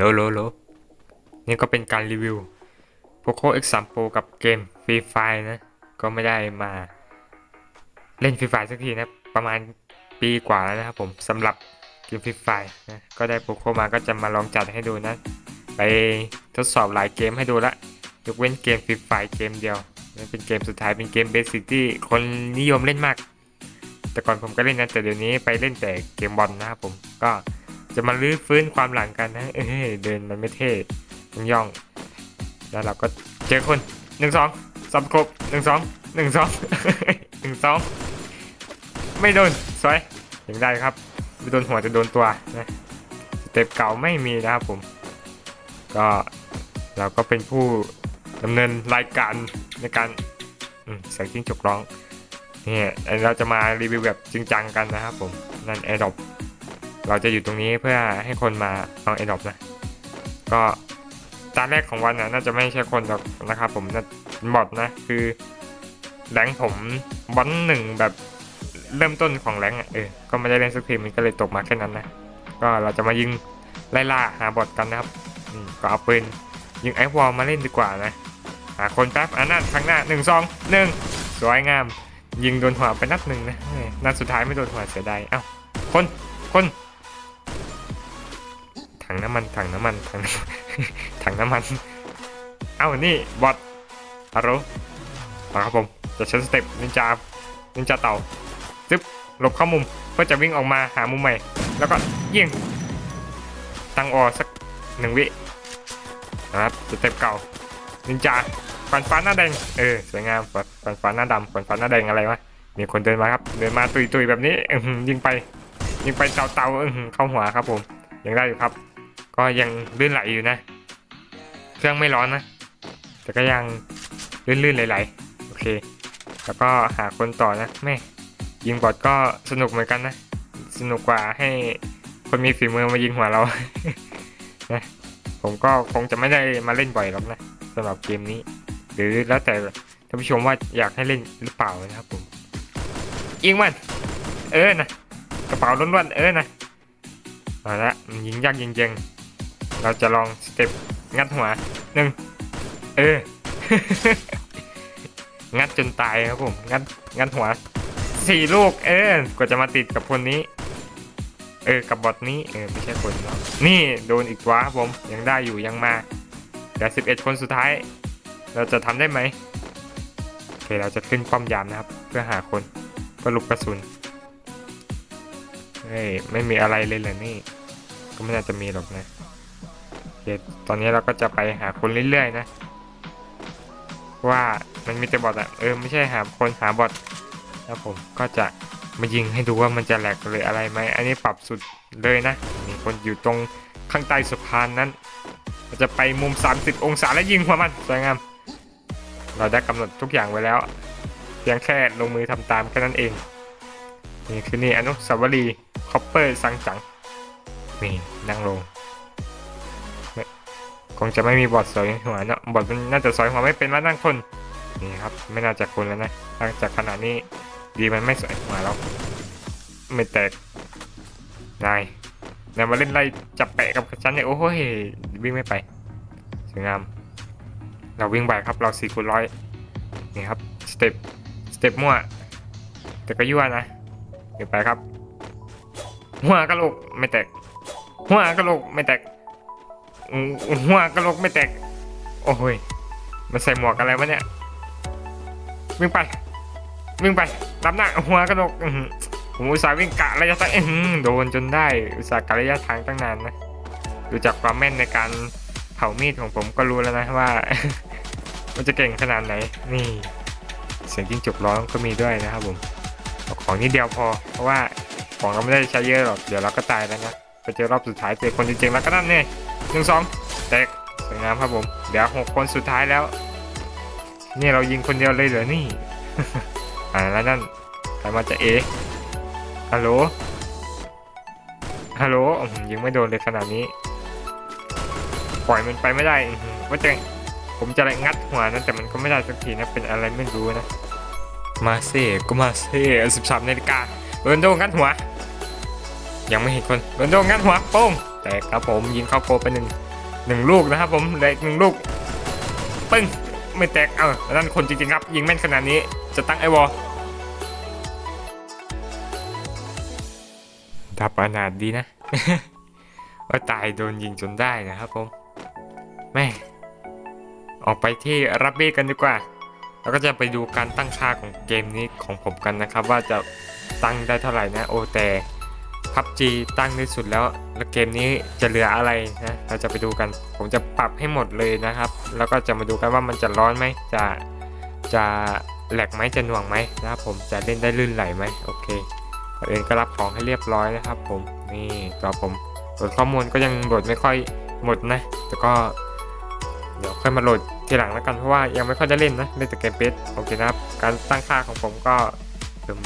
โลโลโลนี่ก็เป็นการรีวิว Poco X3 Pro กับเกม Free Fire นะ ก็ไม่ได้มาเล่น Free Fire สักทีนะ ประมาณปีกว่าแล้วนะครับผมสำหรับเกม Free Fire นะ ก็ได้ Poco มาก็จะมาลองจัดให้ดูนะ ไปทดสอบหลายเกมให้ดูละ ยกเว้นเกม Free Fire เกมเดียวนั่นเป็นเกมสุดท้ายเป็นเกมเบสิกที่คนนิยมเล่นมาก แต่ก่อนผมก็เล่นนะแต่เดี๋ยวนี้ไปเล่นแต่เกมบอลนะครับผมก็ จะมาลื้อฟื้นความหลังกันนะ เอ้ยเดินมันไม่เท่ต้องย่อง แล้วเราก็เจอคนหนึ่งสองสับครบหนึ่งสองหนึ่งสองหนึ่งสองไม่โดนสวยยังได้ครับไม่โดนหัวจะโดนตัวนะสเต็ปเก่าไม่มีนะครับผม ก็เราก็เป็นผู้ดำเนินรายการในการเสียงจิ้งจกร้องเนี่ยเราจะมารีวิวแบบจริงจังกันนะครับผมนั่นแอร์ดอป เราจะอยู่ตรงนี้เพื่อให้คนมาเอาแอร์ดอปนะ ก็ตาแรกของวันนะน่าจะไม่ใช่คนหรอกนะครับผมน่าบอทนะคือแรงผมบอลหนึ่งแบบเริ่มต้นของแรงค์อะเออก็ไม่ได้เล่นสักทีมันก็เลยตกมาแค่นั้นนะก็เราจะมายิงไล่ล่าหาบอทกันนะครับก็เอาปืนยิงไอวอลมาเล่นดีกว่านะหาคนแป๊บอันนั้นทางหน้าหนึ่งสองหนึ่งสวยงาม ยิงโดนหัวไปนัดหนึ่งนะนัดสุดท้ายไม่โดนหัวเสียดายเอ้าคนคน ถังน้ำมันถังน้ำมันถังถังน้ำมัน เอ้านี่บอทฮัลโหลครับผมจะใช้สเต็ปนินจานินจาเต่าซึบหลบเข้ามุมเพื่อจะวิ่งออกมาหามุมใหม่ แล้วก็ยิงตั้งออสักหนึ่งวินะครับสเต็ปเก่านินจาฟันฟ้าหน้าแดงเออสวยงามฟันฟันฟ้าหน้าดำฟันฟ้าหน้าแดงอะไรวะมีคนเดินมาครับ เดินมาตุยตุยๆแบบนี้ยิงไปยิงไปเตาเตาๆเข้าหัวครับผมยังได้อยู่ครับ ก็ยังลื่นไหลอยู่นะ เครื่องไม่ร้อนนะ แต่ก็ยังลื่นๆไหลๆโอเค แล้วก็หาคนต่อนะแม่ยิงบอดก็สนุกเหมือนกันนะ สนุกกว่าให้คนมีฝีมือมายิงหัวเรานะผมก็คงจะไม่ได้มาเล่นบ่อยหรอกนะสำหรับเกมนี้ หรือแล้วแต่ท่านผู้ชมว่าอยากให้เล่นหรือเปล่านะครับผมยิงมัน เออนะกระเป๋าล้วนๆเออนะเอาละยิงยากยิงเจง เราจะลองสเต็ปงัดหัวหนึ่งเออ งัดจนตายครับผม งัดงัดหัวสี่ลูก เออกว่าจะมาติดกับคนนี้ เออ กับบอทนี้ เออ ไม่ใช่คนเนาะนี่โดนอีกวะครับผม ยังได้อยู่ยังมาแต่สิบเอ็ดคนสุดท้าย เราจะทำได้ไหมโอเค เราจะขึ้นความยามนะครับ เพื่อหาคนเพื่อลูกกระสุนเฮ้ย ไม่มีอะไรเลยเหรอนี่ ก็ไม่น่าจะมีหรอกนะ เคตอนนี้เราก็จะไปหาคนเรื่อยๆนะ ว่ามันมีแต่บอทอะเออไม่ใช่หาคนหาบอทแล้วผมก็จะมายิงให้ดูว่ามันจะแหลกหรืออะไรไหมอันนี้ปรับสุดเลยนะ มีคนอยู่ตรงข้างใต้สะพานนั้นเราจะไปมุม 30 องศาแล้วยิงหัวมันสวยงาม เราได้กำหนดทุกอย่างไว้แล้ว เพียงแค่ลงมือทำตามแค่นั้นเอง นี่คือนี่อนุสาวรีย์คอปเปอร์ซังจัง นี่นั่งลง คงจะไม่มีบอดสอยหัวเนอะบอดมันน่าจะสอยหัวไม่เป็นว่านั่งคนนี่ครับไม่น่าจะคนแล้วนะหลังจากขนาดนี้ดีมันไม่สวยหัวแล้วไม่แตกนายนายมาเล่นไล่จับแปะกับฉันเนี่ยโอ้ยวิ่งไม่ไปสวยงามเราวิ่งไปครับเราสี่คูณร้อยนี่ครับสเต็ปสเต็ปมั่วแต่ก็ยั่วนะวิ่งไปครับ หัวกะโหลกไม่แตก หัวกะโหลกไม่แตก หัวกระโหลกไม่แตก โอ้ยมันใส่หมวกอะไรวะเนี่ย วิ่งไป วิ่งไปรับหน้าหัวกระดกอื้อหือผมอุตส่าห์วิ่งกะระยะทางโดนจนได้ อุตส่าห์กะระยะทางตั้งนานนะดูจากความแม่นในการเผามีดของผมก็รู้แล้วนะว่า มันจะเก่งขนาดไหน นี่ เสียงจิ้งจกร้องก็มีด้วยนะครับผมของนิดเดียวพอ เพราะว่าของเราไม่ได้ใช้เยอะหรอก เดี๋ยวเราก็ตายแล้วนะไปเจอรอบสุดท้ายเจอคนจริงๆแล้วก็นั่นเนี่ย หนึ่งสองแตกสวยงามครับผมเดี๋ยวหกคนสุดท้ายแล้ว นี่เรายิงคนเดียวเลยเหรอนี่ อ่าแล้วนั่นใครมาจะเอฮัลโหลฮัลโหลยิงไม่โดนเลยขนาดนี้ ปล่อยมันไปไม่ได้ว่าจะผมจะอะไรงัดหัวนั้นแต่มันก็ไม่ได้สักทีนะเป็นอะไรไม่รู้นะ มาเซ่ก็มาเซ่สิบสามนาฬิกาโรนโดงัดหัว ยังไม่เห็นคนโรนโดงัดหัวโป้ง แตกครับผมยิงเข้าโกไปหนึ่งหนึ่งลูกนะครับผมเลยหนึ่งลูกปึ้งไม่แตกเอ้านั่นคนจริงๆครับ ยิงแม่นขนาดนี้จะตั้งไอวอลดับขนาดดีนะว่าตายโดนยิงจนได้นะครับผมแม่ออกไปที่รับเบ้กันดีกว่า แล้วก็จะไปดูการตั้งค่าของเกมนี้ของผมกันนะครับ ว่าจะตั้งได้เท่าไหร่นะโอแต่ พับจีตั้งได้สุดแล้ว แล้วเกมนี้จะเหลืออะไรนะ เราจะไปดูกัน ผมจะปรับให้หมดเลยนะครับ แล้วก็จะมาดูกันว่ามันจะร้อนไหม จะจะแหลกไหมจะหน่วงไหมนะครับผมจะเล่นได้ลื่นไหลไหมโอเคก่อนอื่นก็รับของให้เรียบร้อยนะครับ ผมนี่ตัวผมโหลดข้อมูลก็ยังโหลดไม่ค่อยหมดนะ แต่ก็เดี๋ยวค่อยมาโหลดทีหลังแล้วกันเพราะว่ายังไม่ค่อยได้เล่นนะเล่นแต่เกมเพชรโอเคนะครับ การตั้งค่าของผมก็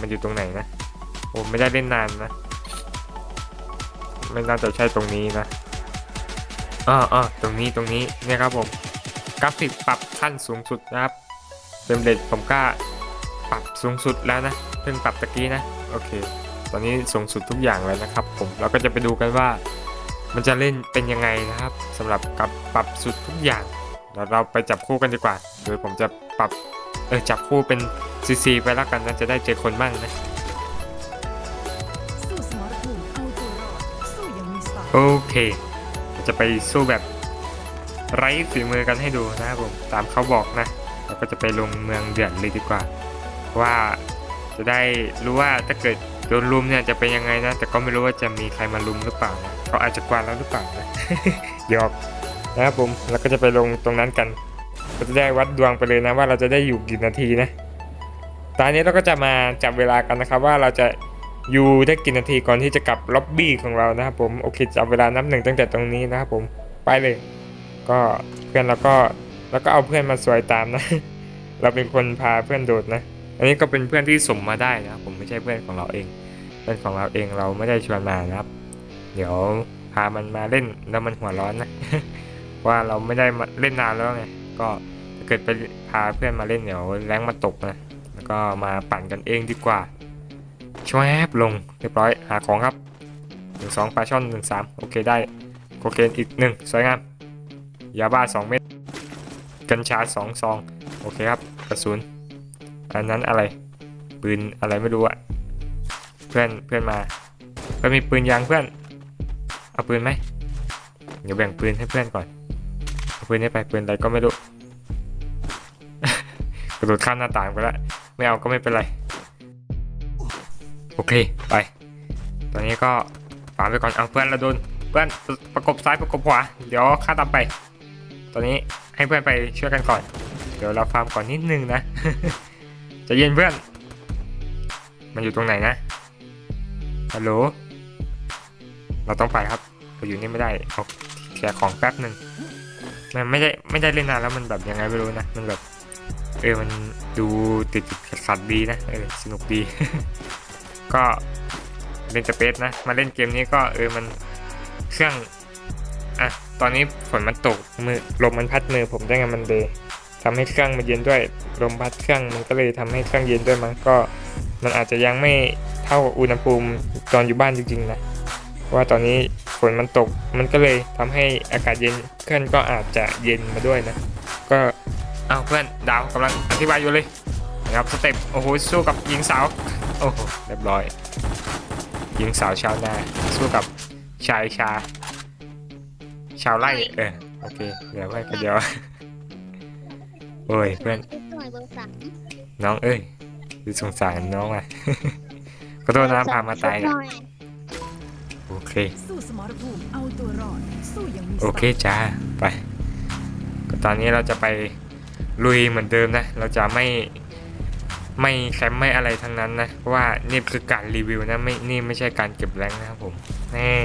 มันอยู่ตรงไหนนะผมไม่ได้เล่นนานนะ ไม่น่าจะใช่ตรงนี้นะอ่าอ่าตรงนี้ตรงนี้เนี่ยครับผมกราฟิกปรับขั้นสูงสุดนะครับเฟรมเรทผมก็ปรับสูงสุดแล้วนะเพิ่งปรับตะกี้นะโอเค ตอนนี้สูงสุดทุกอย่างเลยนะครับ ผมเราก็จะไปดูกันว่า มันจะเล่นเป็นยังไงนะครับสำหรับกับปรับสุดทุกอย่างเดี๋ยวเราไปจับคู่กันดีกว่าโดยผมจะปรับเออจับคู่เป็นซีซีไปแล้วกันนะจะได้เจอคนบ้างนะ โอเคเราจะไปสู้แบบไร้ฝีมือกันให้ดูนะครับผม ตามเขาบอกนะ เราก็จะไปลงเมืองเดือดเลยดีกว่า ว่าจะได้รู้ว่าถ้าเกิดโดนลุมเนี่ยจะเป็นยังไงนะ แต่ก็ไม่รู้ว่าจะมีใครมาลุมหรือเปล่านะเขาอาจจะกวาดแล้วหรือเปล่านะหยอกนะครับผม แล้วก็จะไปลงตรงนั้นกัน ก็จะได้วัดดวงไปเลยนะว่าเราจะได้อยู่กี่นาทีนะ ตอนนี้เราก็จะมาจับเวลากันนะครับว่าเราจะ อยู่ได้กี่นาทีก่อนที่จะกลับล็อบบี้ของเรานะครับผมโอเคจับเวลานับหนึ่งตั้งแต่ตรงนี้นะครับผมไปเลย ก็เพื่อนเราก็แล้วก็เอาเพื่อนมาสวยตามนะ เราเป็นคนพาเพื่อนโดดนะ อันนี้ก็เป็นเพื่อนที่สมมาได้นะครับผมไม่ใช่เพื่อนของเราเอง เพื่อนของเราเองเราไม่ได้ชวนมานะครับ เดี๋ยวพามันมาเล่นแล้วมันหัวร้อนนะ ว่าเราไม่ได้มาเล่นนานแล้วไงก็เกิดไปพาเพื่อนมาเล่นเดี๋ยวแรงมาตกนะแล้วก็มาปั่นกันเองดีกว่า ช่วยแอบลงเรียบร้อยหาของครับหนึ่งสองปลาช่อนหนึ่งสามโอเคได้โคเคนอีกหนึ่งสวยงามยาบ้าสองเม็ดกัญชาสองซองโอเคครับกระสุนอันนั้นอะไรปืนอะไรไม่รู้อะเพื่อนเพื่อนมาเพื่อนมีปืนยางเพื่อนเอาปืนไหมเดี๋ยวแบ่งปืนให้เพื่อนก่อนเอาปืนให้ไปปืนอะไรก็ไม่รู้กระโดดข้ามหน้าต่างไปแล้วไม่เอาก็ไม่เป็นไร โอเค ไป ตอนนี้ก็ฝาไปก่อน เอาเพื่อนเราโดน เพื่อนประกบซ้ายประกบขวา เดี๋ยวข้าตามไป ตอนนี้ให้เพื่อนไปช่วยกันก่อน เดี๋ยวเราฟาร์มก่อนนิดนึงนะ จะเย็นเพื่อน มันอยู่ตรงไหนนะ ฮัลโหล เราต้องไปครับเราอยู่นี่ไม่ได้เอาแชร์ของแป๊บหนึ่งมันไม่ได้ไม่ได้เล่นนานแล้วมันแบบยังไงไม่รู้นะ มันแบบเออ มันดูติดติดขัดขัดๆดีนะ เออ สนุกดี ก็เล่นสเปซนะ มาเล่นเกมนี้ก็เออมันเครื่อง อะ ตอนนี้ฝนมันตกมือลมมันพัดมือผมได้ไงมันเดย์ทำให้เครื่องมันเย็นด้วยลมพัดเครื่องมันก็เลยทำให้เครื่องเย็นด้วยมั้งก็มันอาจจะยังไม่เท่าอุณหภูมิตอนอยู่บ้านจริงๆนะเพราะว่าตอนนี้ฝนมันตกมันก็เลยทำให้อากาศเย็นเครื่องก็อาจจะเย็นมาด้วยนะ ก็เอาเพื่อนดาวกำลังอธิบายอยู่เลยนะครับสเต็ปโอ้โหสู้กับหญิงสาว โอ้โหเรียบร้อยหญิงสาวชาวนาสู้กับชายชา ชาวไร่เออโอเคเดี๋ยวไว้กันเดียวโอ้ยเพื่อนหน่วยเบอร์สามน้องเอ้ยดูสงสารน้องอะขอโทษนะพามาตายหนะน่อยโอเคสู้สมรภูมิเอาตัวรอดสู้อยังมีสไตล์โอเคจ้าไปก็ตอนนี้เราจะไปลุยเหมือนเดิมนะ เราจะไม่ ไม่แคมไม่อะไรทั้งนั้นนะเพราะว่านี่คือการรีวิวนะไม่นี่ไม่ใช่การเก็บแรงนะครับผมนี่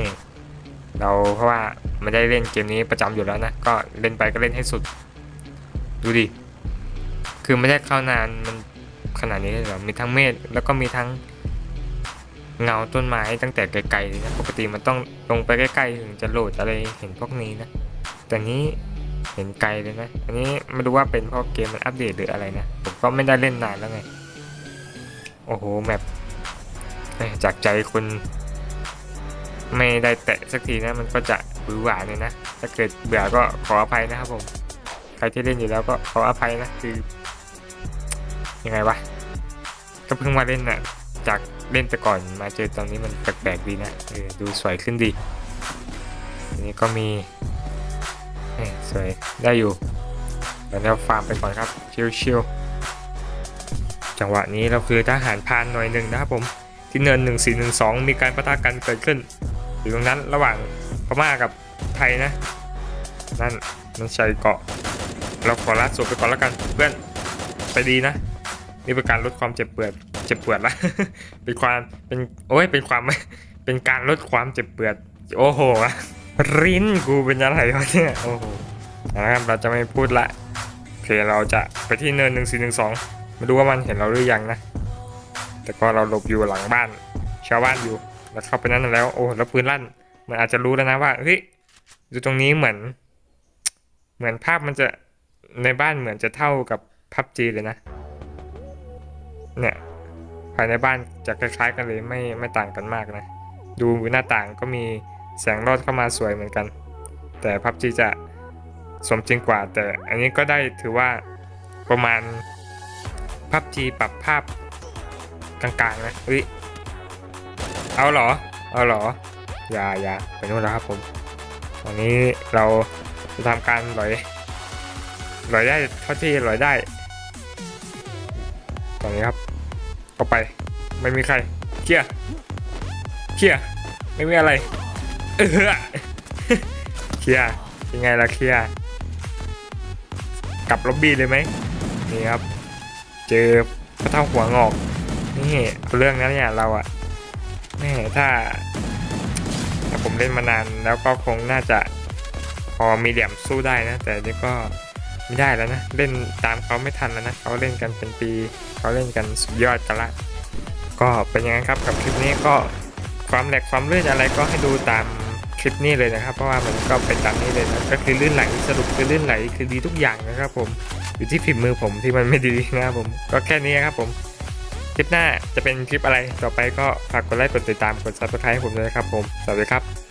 เราเพราะว่าไม่ได้เล่นเกมนี้ประจำอยู่แล้วนะก็เล่นไปก็เล่นให้สุด ดูดิคือไม่ได้เข้านานมันขนาดนี้เลยหรอมีทั้งเมฆแล้วก็มีทั้งเงาต้นไม้ตั้งแต่ไกลๆเลยนะปกติมันต้องลงไปใกล้ๆถึงจะโหลดอะไรเห็นพวกนี้นะแต่นี้เห็นไกลเลยนะ อันนี้ไม่รู้ว่าเป็นเพราะเกมมันอัปเดตหรืออะไรนะ ก็ไม่ได้เล่นนานแล้วไง โอ้โห แมปจากใจคนไม่ได้แตะสักทีนะ มันก็จะหวือหวาเลยนะ ถ้าเกิดเบื่อก็ขออภัยนะครับผม ใครที่เล่นอยู่แล้วก็ขออภัยนะ คือ ยังไงวะ ก็เพิ่งมาเล่นน่ะ จากเล่นแต่ก่อนมาเจอตอนนี้มันแปลกๆดีนะออดูสวยขึ้นดีอันนี้ก็มีสวยได้อยู่เดี๋ยวเราฟาร์มไปก่อนครับ ชิวๆ จังหวะนี้เราคือทหารพานหน่วยหนึ่งนะครับผมที่เนิน 1412 มีการปะทะกันเกิดขึ้น อยู่ตรงนั้นระหว่างพม่ากับไทยนะ นั่นมันใช้เกาะ เราขอลัดสวไปก่อนแล้วกันเพื่อนไปดีนะ นี่เป็นการลดความเจ็บปวดเจ็บปวดละเป็นความเป็นโอ้ยเป็นความเป็นการลดความเจ็บปวดโอ้โหริ้นกูเป็นอะไรวะเนี่ยโอ้โหนะครับเราจะไม่พูดละโอเคเราจะไปที่เนิน 1412 มาดูว่ามันเห็นเราหรือยังนะ แต่ก็เราหลบอยู่หลังบ้าน ชาวบ้านอยู่แล้วเข้าไปนั้นแล้วโอ้แล้วปืนลั่น มันอาจจะรู้แล้วนะว่าเฮ้ยอยู่ตรงนี้เหมือน เหมือนภาพมันจะในบ้านเหมือนจะเท่ากับพับจีเลยนะ เนี่ยภายในบ้านจะคล้ายๆกันเลยไม่ไม่ต่างกันมากนะ ดูหน้าต่างก็มีแสงรอดเข้ามาสวยเหมือนกัน แต่พับจีจะสมจริงกว่าแต่อันนี้ก็ได้ถือว่าประมาณ พับจีปรับภาพกลางๆนะเฮ้ยเอาเหรอ เอาเหรอ อย่าอย่าไปนู่นแล้วครับผม ตอนนี้เราจะทำการลอยลอยได้เท่าที่ลอยได้ ตอนนี้ครับเข้าไป ไม่มีใครเคียร์เคียร์ไม่มีอะไร เออเคียร์ยังไงล่ะเคียร์กลับล็อบบี้เลยไหมนี่ครับ เจอพระเท่าหัวงอก นี่เรื่องนั้นเนี่ยเราอะแม่ถ้า ถ้าผมเล่นมานานแล้วก็คงน่าจะพอมีเหลี่ยมสู้ได้นะ แต่นี่ก็ไม่ได้แล้วนะ เล่นตามเขาไม่ทันแล้วนะเขาเล่นกันเป็นปี เขาเล่นกันสุดยอดกันละ ก็เป็นอย่างนั้นครับกับคลิปนี้ก็ความแหลกความลื่นอะไรก็ให้ดูตามคลิปนี้เลยนะครับ เพราะว่ามันก็เป็นตามนี้เลยนะก็คือลื่นไหลสรุปคือลื่นไหลคือดีทุกอย่างนะครับผม อยู่ที่ฝีมือผมที่มันไม่ดีนะครับผม ก็แค่นี้ครับผมคลิปหน้าจะเป็นคลิปอะไรต่อไปก็ฝากกดไลค์กดติดตามกดซับสไครต์ให้ผมด้วยครับผม สวัสดีครับ